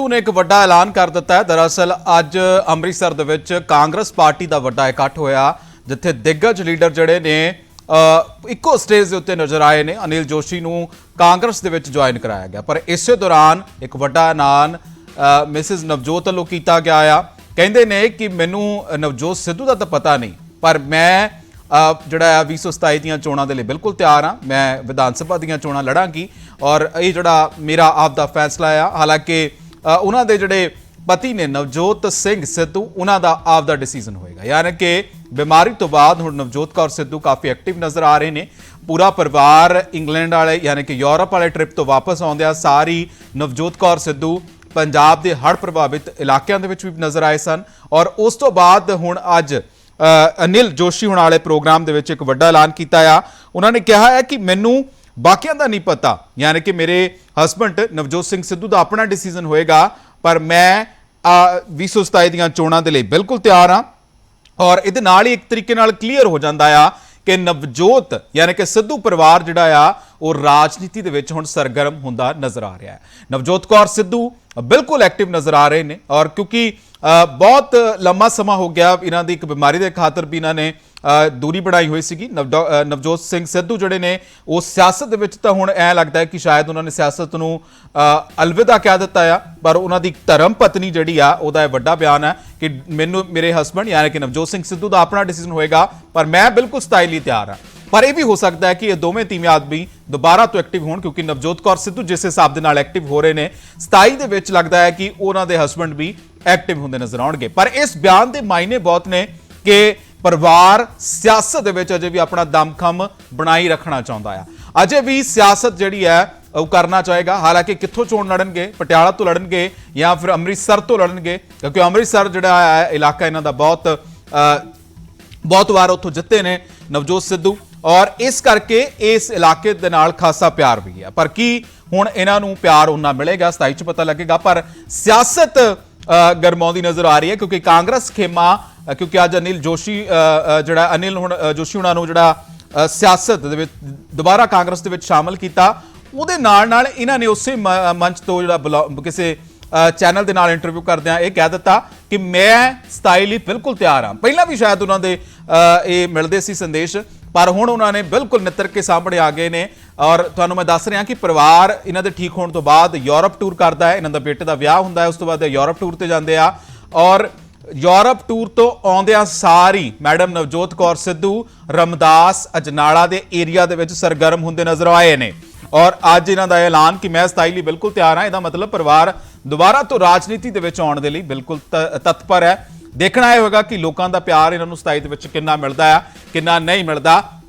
ਸਿੱਧੂ ਨੇ ਇੱਕ ਵੱਡਾ ਐਲਾਨ ਕਰ ਦਿੱਤਾ ਹੈ। ਦਰਅਸਲ ਅੱਜ ਅੰਮ੍ਰਿਤਸਰ ਦੇ ਵਿੱਚ ਕਾਂਗਰਸ ਪਾਰਟੀ ਦਾ ਵੱਡਾ ਇਕੱਠ ਹੋਇਆ ਜਿੱਥੇ ਦਿੱਗਜ ਲੀਡਰ ਜਿਹੜੇ ਨੇ ਇੱਕੋ ਸਟੇਜ ਦੇ ਉੱਤੇ ਨਜ਼ਰ ਆਏ ਨੇ। ਅਨਿਲ ਜੋਸ਼ੀ ਨੂੰ ਕਾਂਗਰਸ ਦੇ ਵਿੱਚ ਜੁਆਇਨ ਕਰਾਇਆ ਗਿਆ। ਪਰ ਇਸੇ ਦੌਰਾਨ ਇੱਕ ਵੱਡਾ ਐਲਾਨ ਅ, ਮਿਸਿਸ ਨਵਜੋਤ ਵੱਲੋਂ ਕੀਤਾ ਗਿਆ ਆ। ਕਹਿੰਦੇ ਨੇ ਕਿ ਮੈਨੂੰ ਨਵਜੋਤ ਸਿੱਧੂ ਦਾ ਤਾਂ ਪਤਾ ਨਹੀਂ ਪਰ ਮੈਂ ਜਿਹੜਾ ਆ 2027 ਦੀਆਂ ਚੋਣਾਂ ਦੇ ਲਈ ਬਿਲਕੁਲ ਤਿਆਰ ਹਾਂ। ਮੈਂ ਵਿਧਾਨ ਸਭਾ ਦੀਆਂ ਚੋਣਾਂ ਲੜਾਂਗੀ ਔਰ ਇਹ ਜਿਹੜਾ ਮੇਰਾ ਆਪ ਦਾ ਫੈਸਲਾ ਆ ਹਾਲਾਂਕਿ ਉਹਨਾਂ ਦੇ ਜਿਹੜੇ ਪਤੀ ਨੇ ਨਵਜੋਤ ਸਿੰਘ ਸਿੱਧੂ, ਉਹਨਾਂ ਦਾ ਆਪ ਦਾ ਡਿਸੀਜਨ ਹੋਏਗਾ। ਯਾਨੀ ਕਿ ਬਿਮਾਰੀ ਤੋਂ ਬਾਅਦ ਹੁਣ ਨਵਜੋਤ ਕੌਰ ਸਿੱਧੂ ਕਾਫੀ ਐਕਟਿਵ ਨਜ਼ਰ ਆ ਰਹੇ ਨੇ। ਪੂਰਾ ਪਰਿਵਾਰ ਇੰਗਲੈਂਡ ਵਾਲੇ, ਯਾਨੀ ਕਿ ਯੂਰਪ ਵਾਲੇ ਟ੍ਰਿਪ ਤੋਂ ਵਾਪਸ ਆਉਂਦਿਆਂ ਸਾਰੀ ਨਵਜੋਤ ਕੌਰ ਸਿੱਧੂ ਪੰਜਾਬ ਦੇ ਹੜ੍ਹ ਪ੍ਰਭਾਵਿਤ ਇਲਾਕਿਆਂ ਦੇ ਵਿੱਚ ਵੀ ਨਜ਼ਰ ਆਏ ਸਨ। ਔਰ ਉਸ ਤੋਂ ਬਾਅਦ ਹੁਣ ਅੱਜ ਅਨਿਲ ਜੋਸ਼ੀ ਹੁਣ ਵਾਲੇ ਪ੍ਰੋਗਰਾਮ ਦੇ ਵਿੱਚ ਇੱਕ ਵੱਡਾ ਐਲਾਨ ਕੀਤਾ ਆ। ਉਹਨਾਂ ਨੇ ਕਿਹਾ ਹੈ ਕਿ ਮੈਨੂੰ ਬਾਕੀਆਂ ਦਾ ਨਹੀਂ ਪਤਾ। ਯਾਨੀ ਕਿ ਮੇਰੇ ਹਸਬੰਡ ਨਵਜੋਤ ਸਿੰਘ ਸਿੱਧੂ ਦਾ ਆਪਣਾ ਡਿਸੀਜਨ ਹੋਏਗਾ ਪਰ ਮੈਂ ਅ, 2027 ਦੀਆਂ ਚੋਣਾਂ ਦੇ ਲਈ ਬਿਲਕੁਲ ਤਿਆਰ ਹਾਂ। ਔਰ ਇਹਦੇ ਨਾਲ ਹੀ ਇੱਕ ਤਰੀਕੇ ਨਾਲ ਕਲੀਅਰ ਹੋ ਜਾਂਦਾ ਆ ਕਿ ਨਵਜੋਤ ਯਾਨੀ ਕਿ ਸਿੱਧੂ ਪਰਿਵਾਰ ਜਿਹੜਾ ਆ ਉਹ ਰਾਜਨੀਤੀ ਦੇ ਵਿੱਚ ਹੁਣ ਸਰਗਰਮ ਹੁੰਦਾ ਨਜ਼ਰ ਆ ਰਿਹਾ ਹੈ। ਨਵਜੋਤ ਕੌਰ ਸਿੱਧੂ ਬਿਲਕੁਲ ਐਕਟਿਵ ਨਜ਼ਰ ਆ ਰਹੇ ਨੇ। ਔਰ ਕਿਉਂਕਿ ਬਹੁਤ ਲੰਮਾ ਸਮਾਂ ਹੋ ਗਿਆ ਇਹਨਾਂ ਦੀ ਇੱਕ ਬਿਮਾਰੀ ਦੇ ਖਾਤਰ ਵੀ ਇਹਨਾਂ ਨੇ ਦੂਰੀ ਬਣਾਈ ਹੋਈ ਸੀਗੀ। ਨਵਡੋ- ਨਵਜੋਤ ਸਿੰਘ ਸਿੱਧੂ ਜਿਹੜੇ ਨੇ, ਉਹ ਸਿਆਸਤ ਦੇ ਵਿੱਚ ਤਾਂ ਹੁਣ ਐ ਲੱਗਦਾ ਹੈ ਕਿ ਸ਼ਾਇਦ ਉਹਨਾਂ ਨੇ ਸਿਆਸਤ ਨੂੰ ਅਲਵਿਦਾ ਕਹਿ ਦਿੱਤਾ ਆ, ਪਰ ਉਹਨਾਂ ਦੀ ਧਰਮ ਪਤਨੀ ਜਿਹੜੀ ਆ, ਉਹਦਾ ਇਹ ਵੱਡਾ ਬਿਆਨ ਹੈ ਕਿ ਮੈਨੂੰ, ਮੇਰੇ ਹਸਬੰਡ ਯਾਨੀ ਕਿ ਨਵਜੋਤ ਸਿੰਘ ਸਿੱਧੂ ਦਾ ਆਪਣਾ ਡਿਸੀਜਨ ਹੋਏਗਾ, ਪਰ ਮੈਂ ਬਿਲਕੁਲ ਸਟਾਈਲ ਲਈ ਤਿਆਰ ਹਾਂ। ਪਰ ਇਹ ਵੀ ਹੋ ਸਕਦਾ ਹੈ ਕਿ ਇਹ ਦੋਵੇਂ ਤੀਵੇਂ ਆਦਮੀ ਦੁਬਾਰਾ ਤੋਂ ਐਕਟਿਵ ਹੋਣ, ਕਿਉਂਕਿ ਨਵਜੋਤ ਕੌਰ ਸਿੱਧੂ ਜਿਸ ਹਿਸਾਬ ਦੇ ਨਾਲ ਐਕਟਿਵ ਹੋ ਰਹੇ ਨੇ 27 ਦੇ ਵਿੱਚ ਲੱਗਦਾ ਹੈ ਕਿ ਉਹਨਾਂ ਦੇ ਹਸਬੰਡ ਵੀ ਐਕਟਿਵ ਹੁੰਦੇ ਨਜ਼ਰ ਆਉਣਗੇ। ਪਰ ਇਸ ਬਿਆਨ ਦੇ ਮਾਇਨੇ ਬਹੁਤ ਨੇ ਕਿ ਪਰਿਵਾਰ ਸਿਆਸਤ ਦੇ ਵਿੱਚ ਅਜੇ ਵੀ ਆਪਣਾ ਦਮਖਮ ਬਣਾਈ ਰੱਖਣਾ ਚਾਹੁੰਦਾ ਆ। ਅਜੇ ਵੀ ਸਿਆਸਤ ਜਿਹੜੀ ਹੈ, ਉਹ ਕਰਨਾ ਚਾਹੇਗਾ। ਹਾਲਾਂਕਿ ਕਿੱਥੋਂ ਚੋਣ ਲੜਨਗੇ? ਪਟਿਆਲਾ ਤੋਂ ਲੜਨਗੇ ਜਾਂ ਫਿਰ ਅੰਮ੍ਰਿਤਸਰ ਤੋਂ ਲੜਨਗੇ? ਕਿਉਂਕਿ ਅੰਮ੍ਰਿਤਸਰ ਜਿਹੜਾ ਹੈ ਇਲਾਕਾ ਇਹਨਾਂ ਦਾ ਬਹੁਤ ਬਹੁਤ ਵਾਰ ਉੱਥੋਂ ਜਿੱਤੇ ਨੇ ਨਵਜੋਤ ਸਿੱਧੂ। ਔਰ ਇਸ ਕਰਕੇ ਇਸ ਇਲਾਕੇ ਦੇ ਨਾਲ ਖਾਸਾ ਪਿਆਰ ਵੀ ਹੈ। ਪਰ ਕੀ ਹੁਣ ਇਹਨਾਂ ਨੂੰ ਪਿਆਰ ਉਹਨਾਂ ਮਿਲੇਗਾ? 27 ਚ ਪਤਾ ਲੱਗੇਗਾ। ਪਰ ਸਿਆਸਤ ਗਰਮਾਉਂਦੀ ਨਜ਼ਰ ਆ ਰਹੀ ਹੈ। ਕਿਉਂਕਿ ਕਾਂਗਰਸ ਖੇਮਾ ਕਿਉਂਕਿ ਅੱਜ ਅਨਿਲ ਜੋਸ਼ੀ ਜਿਹੜਾ ਅਨਿਲ ਹੁਣ ਜੋਸ਼ੀ ਉਹਨਾਂ ਨੂੰ ਜਿਹੜਾ ਸਿਆਸਤ ਦੇ ਵਿੱਚ, ਦੁਬਾਰਾ ਕਾਂਗਰਸ ਦੇ ਵਿੱਚ ਸ਼ਾਮਲ ਕੀਤਾ। ਉਹਦੇ ਨਾਲ ਨਾਲ ਇਹਨਾਂ ਨੇ ਉਸੇ ਮ- ਮੰਚ ਤੋਂ ਜਿਹੜਾ ਬਲੌ- ਕਿਸੇ ਚੈਨਲ ਦੇ ਨਾਲ ਇੰਟਰਵਿਊ ਕਰਦਿਆਂ ਇਹ ਕਹਿ ਦਿੱਤਾ ਕਿ ਮੈਂ ਸਟਾਈਲ ਲਈ ਬਿਲਕੁਲ ਤਿਆਰ ਹਾਂ। ਪਹਿਲਾਂ ਵੀ ਸ਼ਾਇਦ ਉਹਨਾਂ ਦੇ ਇਹ ਮਿਲਦੇ ਸੀ ਸੰਦੇਸ਼, ਪਰ ਹੁਣ ਉਹਨਾਂ ਨੇ ਬਿਲਕੁਲ ਨਿੱਤਰ ਕੇ ਸਾਹਮਣੇ ਆ ਗਏ ਨੇ। ਔਰ ਤੁਹਾਨੂੰ ਮੈਂ ਦੱਸ ਰਿਹਾ ਕਿ ਪਰਿਵਾਰ ਇਹਨਾਂ ਦੇ ਠੀਕ ਹੋਣ ਤੋਂ ਬਾਅਦ ਯੂਰਪ ਟੂਰ ਕਰਦਾ ਹੈ। ਇਹਨਾਂ ਦਾ ਬੇਟੇ ਦਾ ਵਿਆਹ ਹੁੰਦਾ ਹੈ, ਉਸ ਤੋਂ ਬਾਅਦ ਇਹ ਯੂਰਪ ਟੂਰ ਤੇ ਜਾਂਦੇ ਆ। ਔਰ ਯੂਰਪ ਟੂਰ ਤੋਂ ਆਉਂਦਿਆਂ ਸਾਰੀ ਮੈਡਮ ਨਵਜੋਤ ਕੌਰ ਸਿੱਧੂ, ਰਮਦਾਸ ਅਜਨਾਲਾ ਦੇ ਏਰੀਆ ਦੇ ਵਿੱਚ ਸਰਗਰਮ ਹੁੰਦੇ ਨਜ਼ਰ ਆਏ ਨੇ। ਔਰ ਅੱਜ ਇਹਨਾਂ ਦਾ ਐਲਾਨ ਕਿ ਮੈਂ 27 ਲਈ ਬਿਲਕੁਲ ਤਿਆਰ ਹਾਂ। ਇਹਦਾ ਮਤਲਬ ਪਰਿਵਾਰ ਦੁਬਾਰਾ ਤੋਂ ਰਾਜਨੀਤੀ ਦੇ ਵਿੱਚ ਆਉਣ ਦੇ ਲਈ ਬਿਲਕੁਲ ਤ- ਤਤਪਰ ਹੈ। ਦੇਖਣਾ ਇਹ ਹੋਵੇਗਾ ਕਿ ਲੋਕਾਂ ਦਾ ਪਿਆਰ ਇਹਨਾਂ ਨੂੰ 27 ਦੇ ਵਿੱਚ ਕਿੰਨਾ ਮਿਲਦਾ ਹੈ ਕਿੰਨਾ ਨਹੀਂ ਮਿਲਦਾ।